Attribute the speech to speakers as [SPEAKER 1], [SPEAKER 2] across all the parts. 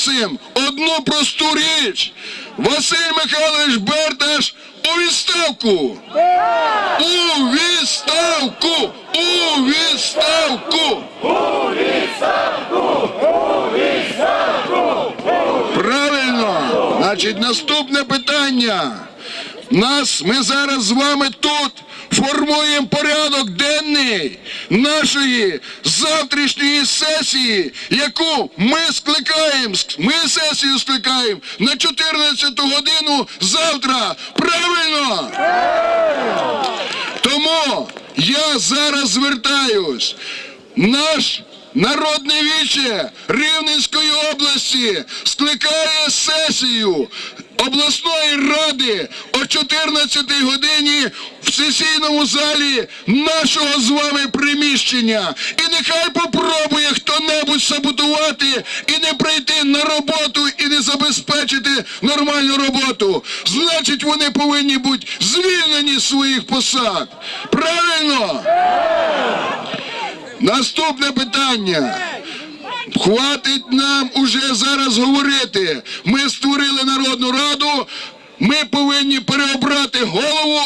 [SPEAKER 1] просимо одну просту річ. Василь Михайлович Берташ у відставку. У відставку! У відставку! Правильно. Значить, наступне питання. Нас ми зараз з вами тут формуємо порядок денний нашої завтрашньої сесії, яку ми скликаємо. Ми сесію скликаємо на 14 годину завтра. Правильно? Тому я зараз звертаюсь. Наш народне віче Рівненської області скликає сесію обласної ради о 14 годині в сесійному залі нашого з вами приміщення. І нехай попробує хто-небудь саботувати і не прийти на роботу і не забезпечити нормальну роботу. Значить, вони повинні бути звільнені з своїх посад. Правильно? Наступне питання. Хватить нам уже зараз говорити. Ми створили Народну Раду. Ми повинні переобрати голову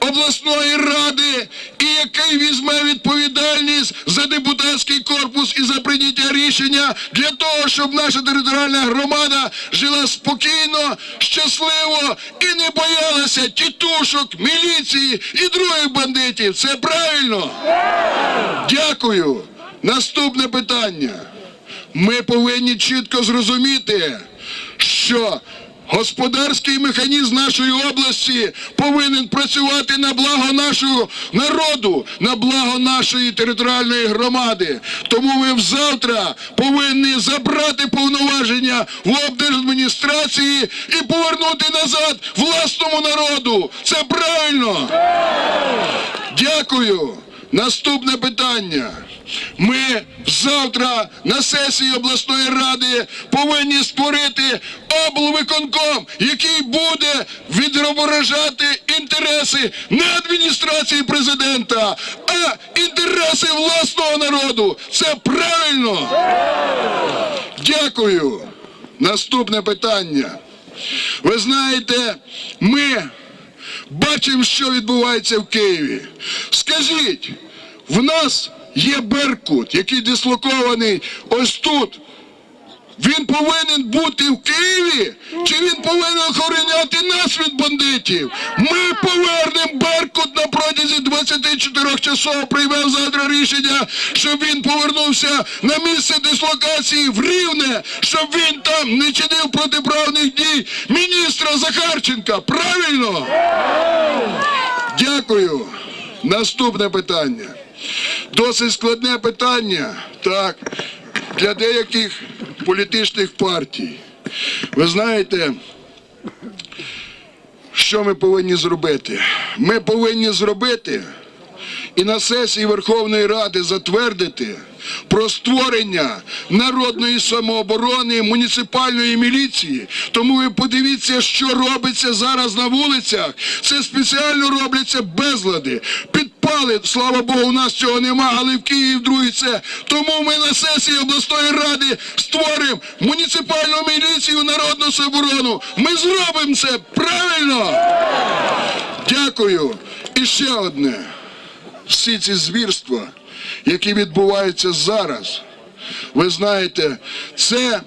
[SPEAKER 1] обласної ради, і який візьме відповідальність за депутатський корпус і за прийняття рішення для того, щоб наша територіальна громада жила спокійно, щасливо і не боялася тітушок, міліції і других бандитів. Це правильно? Дякую. Наступне питання. Ми повинні чітко зрозуміти, що господарський механізм нашої області повинен працювати на благо нашого народу, на благо нашої територіальної громади. Тому ми завтра повинні забрати повноваження в облдержадміністрації і повернути назад власному народу. Це правильно. Дякую. Наступне питання. Ми завтра на сесії обласної ради повинні створити облвиконком, який буде відображати інтереси не адміністрації президента, а інтереси власного народу. Це правильно. Дякую. Наступне питання. Ви знаєте, ми бачимо, що відбувається в Києві. Скажіть, в нас є Беркут, який дислокований ось тут. Він повинен бути в Києві, чи він повинен охороняти нас від бандитів? Ми повернемо Беркут на протязі 24 часов. Приймемо завтра рішення, щоб він повернувся на місце дислокації в Рівне, щоб він там не чинив протиправних дій міністра Захарченка. Правильно? Дякую. Наступне питання. Досить складне питання, так, для деяких політичних партій. Ви знаєте, що ми повинні зробити? Ми повинні зробити і на сесії Верховної Ради затвердити про створення народної самооборони муніципальної міліції. Тому ви подивіться, що робиться зараз на вулицях. Це спеціально робляться безлади. Підпали, слава Богу, у нас цього нема, але в Києві друге це. Тому ми на сесії обласної ради створимо муніципальну міліцію, народну самооборону. Ми зробимо це правильно. Дякую. І ще одне всі ці звірства, які відбуваються зараз, ви знаєте, це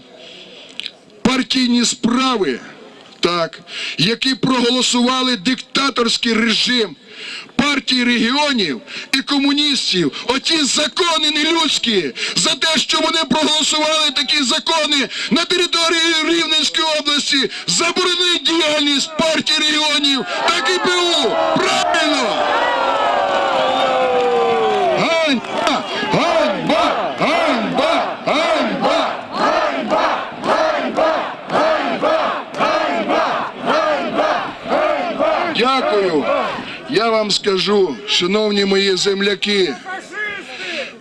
[SPEAKER 1] партійні справи, так, які проголосували диктаторський режим партії регіонів і комуністів. Оті закони нелюдські за те, що вони проголосували такі закони на території Рівненської області, заборонить діяльність партії регіонів та КПУ. Дякую. Я вам скажу, шановні мої земляки,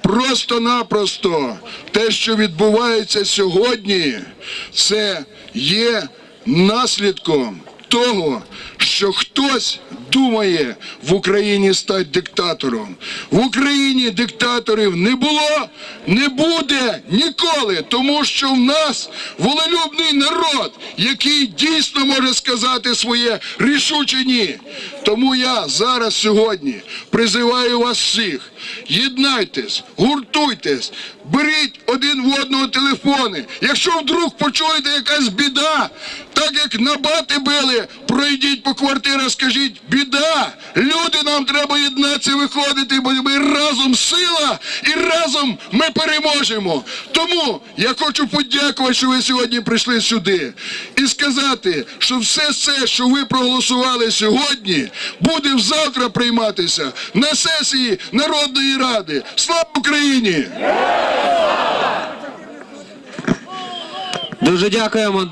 [SPEAKER 1] просто-напросто те, що відбувається сьогодні, це є наслідком того, що хтось думає в Україні стати диктатором. В Україні диктаторів не було, не буде ніколи, тому що в нас волелюбний народ, який дійсно може сказати своє рішуче ні. Тому я зараз сьогодні призиваю вас всіх. Єднайтесь, гуртуйтесь, беріть один в одного телефони. Якщо вдруг почуєте якась біда, так як на бати били, пройдіть по квартирах, скажіть, біда, люди, нам треба єднатися, виходити, бо ми разом сила і разом ми переможемо. Тому я хочу подякувати, що ви сьогодні прийшли сюди і сказати, що все це, що ви проголосували сьогодні, буде завтра прийматися на сесії Народної Ради. Слава Україні!
[SPEAKER 2] Дуже дякуємо.